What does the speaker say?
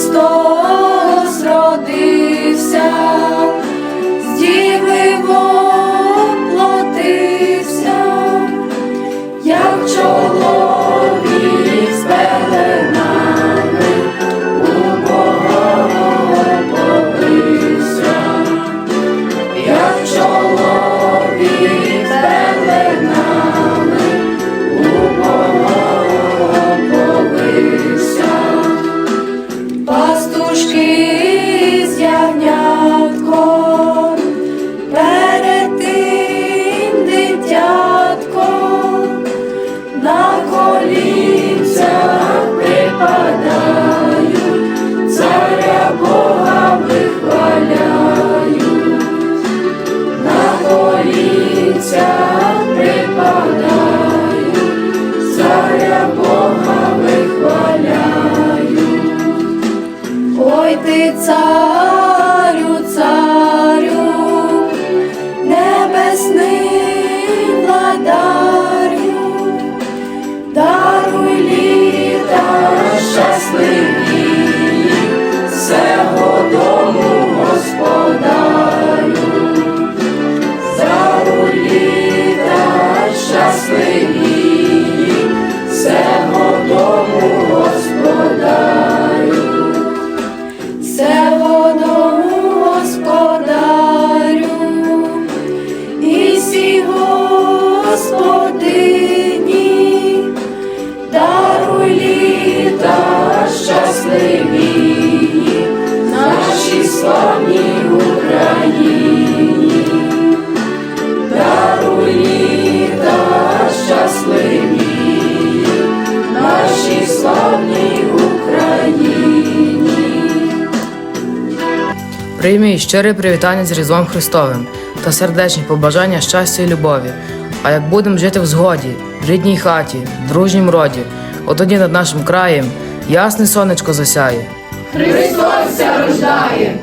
Христос родився, з діви воплотився, як чоловік. я Бога вихваляю, ой ти цар. Господині, даруй літа щасливі нашій славній Україні, даруй літа щасливі нашій славній Україні. Приймі щире привітання з Різдвом Христовим та сердечні побажання щастя і любові. А як будемо жити в згоді, в рідній хаті, в дружнім роді, отоді над нашим краєм ясне сонечко засяє. Христос рождає.